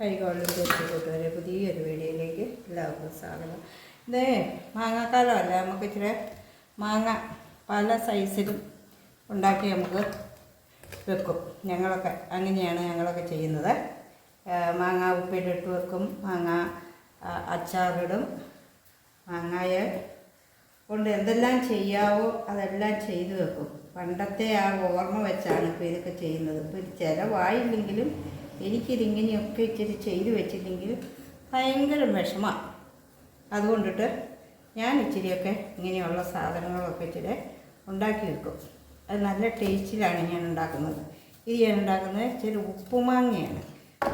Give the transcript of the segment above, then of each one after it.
കൈകൊള്ളും ചേച്ചി കൂട്ടുകാരെ പുതിയൊരു വീഡിയോയിലേക്ക് എല്ലാവർക്കും സ്വാഗതം. ഇതേ മാങ്ങാക്കാലമല്ല? നമുക്ക് ഇച്ചിരി മാങ്ങ പല സൈസിലും ഉണ്ടാക്കി നമുക്ക് വെക്കും. ഞങ്ങളൊക്കെ അങ്ങനെയാണ് ഞങ്ങളൊക്കെ ചെയ്യുന്നത്. മാങ്ങ ഉപ്പിലിട്ട് വെക്കും. മാങ്ങ അച്ചാറിടും മാങ്ങായ കൊണ്ട് എന്തെല്ലാം ചെയ്യാവോ അതെല്ലാം ചെയ്തു വെക്കും. പണ്ടത്തെ ആ ഓർമ്മ വെച്ചാണ് ഇപ്പോൾ ഇതൊക്കെ ചെയ്യുന്നത്. ഇപ്പോൾ ചിലവായില്ലെങ്കിലും എനിക്കിതിങ്ങനെയൊക്കെ ഇച്ചിരി ചെയ്തു വെച്ചില്ലെങ്കിൽ ഭയങ്കര വിഷമമാണ് അതുകൊണ്ടിട്ട് ഞാൻ ഇച്ചിരിയൊക്കെ ഇങ്ങനെയുള്ള സാധനങ്ങളൊക്കെ ഇച്ചിരി ഉണ്ടാക്കി വെക്കും. അത് നല്ല ടേസ്റ്റിലാണ് ഞാൻ ഉണ്ടാക്കുന്നത് ഇത് ഞാൻ ഉണ്ടാക്കുന്നത് ഇച്ചിരി ഉപ്പുമാങ്ങയാണ്.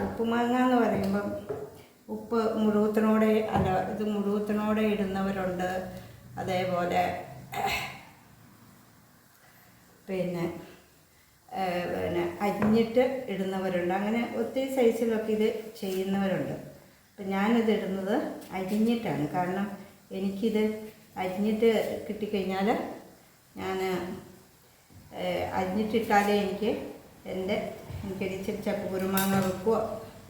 ഉപ്പുമാങ്ങ എന്ന് പറയുമ്പം ഉപ്പ് മുഴുവത്തിനോടെ അല്ല ഇത് മുഴുവത്തിനോടെ ഇടുന്നവരുണ്ട്. അതേപോലെ പിന്നെ പിന്നെ അരിഞ്ഞിട്ട് ഇടുന്നവരുണ്ട്. അങ്ങനെ ഒത്തിരി സൈസിലൊക്കെ ഇത് ചെയ്യുന്നവരുണ്ട്. അപ്പം ഞാനിത് ഇടുന്നത് അരിഞ്ഞിട്ടാണ്. കാരണം എനിക്കിത് അരിഞ്ഞിട്ട് കിട്ടിക്കഴിഞ്ഞാൽ ഞാൻ അരിഞ്ഞിട്ടിട്ടാലേ എനിക്ക് എന്റെ എനിക്കൊരു ഇച്ചിരി ചപ്പ് കുരുമാങ്ങ വെക്കുകയോ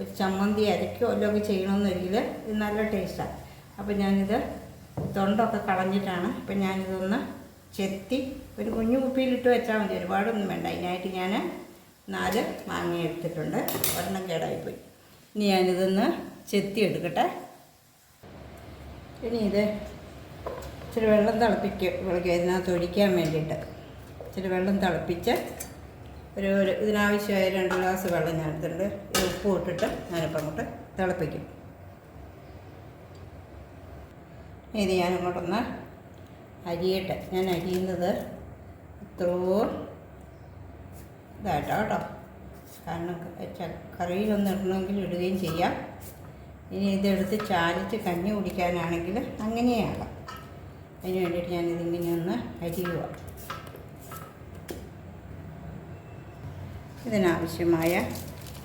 ഒരു ചമ്മന്തി അരയ്ക്കുകയോ അല്ലെങ്കിൽ ചെയ്യണമെന്നെങ്കിൽ ഇത് നല്ല ടേസ്റ്റാണ്. അപ്പം ഞാനിത് തൊണ്ടൊക്കെ കളഞ്ഞിട്ടാണ്. അപ്പം ഞാനിതൊന്ന് ചെത്തി ഒരു കുഞ്ഞു കുപ്പിയിലിട്ട് വെച്ചാൽ മതി. ഒരുപാടൊന്നും വേണ്ട. അതിനായിട്ട് ഞാൻ നാല് മാങ്ങ എടുത്തിട്ടുണ്ട്. ഒരെണ്ണം കേടായിപ്പോയി. ഇനി ഞാനിതൊന്ന് ചെത്തി എടുക്കട്ടെ. ഇനി ഇത് ഇച്ചിരി വെള്ളം തിളപ്പിക്കുക വിളിക്കുക ഇതിനകത്ത് ഒഴിക്കാൻ വേണ്ടിയിട്ട് ഇച്ചിരി വെള്ളം തിളപ്പിച്ച് ഒരു ഒരു ഇതിനാവശ്യമായ രണ്ട് ഗ്ലാസ് വെള്ളം ഞാൻ എടുത്തിട്ടുണ്ട്. ഉപ്പ് ഇട്ടിട്ട് ഞാനിപ്പം അങ്ങോട്ട് തിളപ്പിക്കും. ഇത് ഞാൻ അങ്ങോട്ടൊന്ന് അരിയട്ടെ. ഞാൻ അരിയുന്നത് എത്രയോ ഇതായിട്ടോ കേട്ടോ. കാരണം കറിയിലൊന്ന് ഇടണമെങ്കിൽ ഇടുകയും ചെയ്യാം. ഇനി ഇതെടുത്ത് ചാലിച്ച് കഞ്ഞി കുടിക്കാനാണെങ്കിൽ അങ്ങനെയാകാം. അതിന് വേണ്ടിയിട്ട് ഞാനിതിങ്ങനെ ഒന്ന് അരിയുക ഇതിനാവശ്യമായ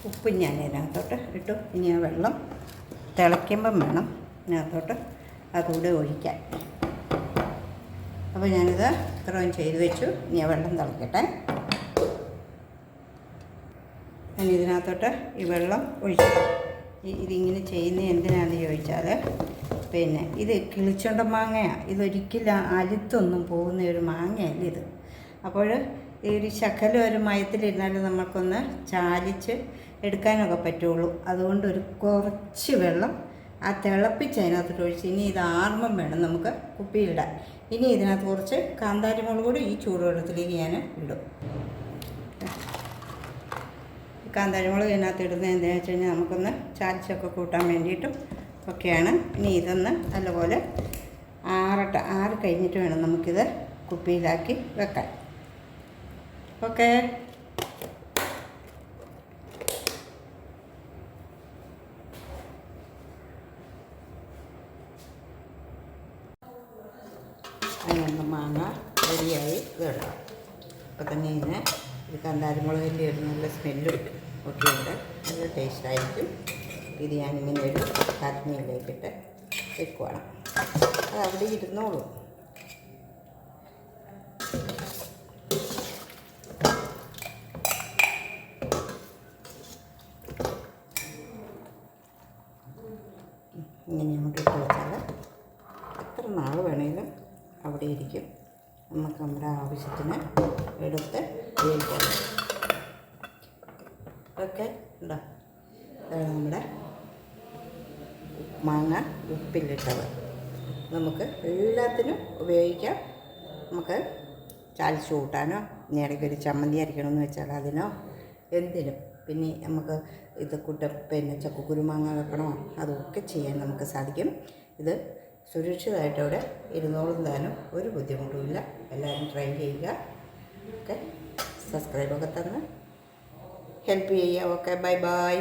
ഉപ്പ് ഞാൻ ഇതിനകത്തോട്ട് ഇട്ടു. ഇനി ആ വെള്ളം തിളയ്ക്കുമ്പം വേണം ഇതിനകത്തോട്ട് അതുകൂടെ ഒഴിക്കാൻ. അപ്പോൾ ഞാനിത് ഇത്രയും ചെയ്ത് വെച്ചു. ഇനി വെള്ളം തിളക്കട്ടെ. ഞാൻ ഇതിനകത്തോട്ട് ഈ വെള്ളം ഒഴിച്ചു. ഇതിങ്ങനെ ചെയ്യുന്നത് എന്തിനാണെന്ന് ചോദിച്ചാൽ പിന്നെ ഇത് കിളിച്ചുണ്ട മാങ്ങയാണ് ഇതൊരിക്കലും അലുത്തൊന്നും പോകുന്ന ഒരു മാങ്ങയല്ല ഇത്. അപ്പോൾ ഈ ഒരു ശകലം ഒരു മയത്തിലിരുന്നാലും നമുക്കൊന്ന് ചാലിച്ച് എടുക്കാനൊക്കെ പറ്റുള്ളൂ. അതുകൊണ്ട് ഒരു കുറച്ച് വെള്ളം ആ തിളപ്പിച്ച് അതിനകത്തോട്ട് ഒഴിച്ച് ഇനി ഇത് ആർമം വേണം നമുക്ക് കുപ്പിയിലിടാൻ. ഇനി ഇതിനകത്ത് കുറച്ച് കാന്താരി മുളക് കൂടി ഈ ചൂടുവെള്ളത്തിലേക്ക് ഞാൻ ഇടും. കാന്താരിമുളക് ഇതിനകത്ത് ഇടുന്നത് എന്താണെന്ന് വെച്ച് കഴിഞ്ഞാൽ നമുക്കൊന്ന് ചാലിച്ചൊക്കെ കൂട്ടാൻ വേണ്ടിയിട്ടും ഒക്കെയാണ്. ഇനി ഇതൊന്ന് നല്ലപോലെ ആറട്ടെ ആറ് കഴിഞ്ഞിട്ട് വേണം നമുക്കിത് കുപ്പിയിലാക്കി വെക്കാൻ. ഓക്കേ? അങ്ങനെ മാങ്ങ റെഡിയായി ഇതിടാം അപ്പം തന്നെ ഇതിന് ഇത് കന്താരിമുളകിന്റെ ഒരു നല്ല സ്മെല്ലും ഒക്കെ ഉണ്ട്. നല്ല ടേസ്റ്റായിരിക്കും. ഇത് ഞാനിങ്ങനെ ഒരു കരഞ്ഞിലേക്കിട്ട് വെക്കുവാണ്. അത് അവിടെ ഇരുന്നോളൂ. ഇങ്ങനെ അങ്ങോട്ട് ഇട്ട് വെച്ചാൽ എത്ര നാൾ അവിടെ ഇരിക്കും നമുക്ക് നമ്മുടെ ആവശ്യത്തിന് എടുത്ത് ഉപയോഗിക്കാം. ഓക്കെ ഉണ്ടോ? നമ്മുടെ മാങ്ങ ഉപ്പിലിട്ടത്. നമുക്ക് എല്ലാത്തിനും ഉപയോഗിക്കാം. നമുക്ക് ചാലിച്ച് കൂട്ടാനോ ഇനി ഇടയ്ക്ക് ഒരു ചമ്മന്തി അരയ്ക്കണമെന്ന് വെച്ചാൽ അതിനോ എന്തിനും. പിന്നെ നമുക്ക് ഇത് കുട്ട പിന്നെ ചക്കക്കുരുമാങ്ങ വെക്കണോ അതൊക്കെ ചെയ്യാൻ നമുക്ക് സാധിക്കും. ഇത് സുരക്ഷിതമായിട്ട് അവിടെ ഇരുന്നോളും താനും. ഒരു ബുദ്ധിമുട്ടുമില്ല. എല്ലാവരും ട്രൈ ചെയ്യുക. ഓക്കെ സബ്സ്ക്രൈബൊക്കെ തന്ന്. ഹെൽപ്പ് ചെയ്യുക. Okay bye bye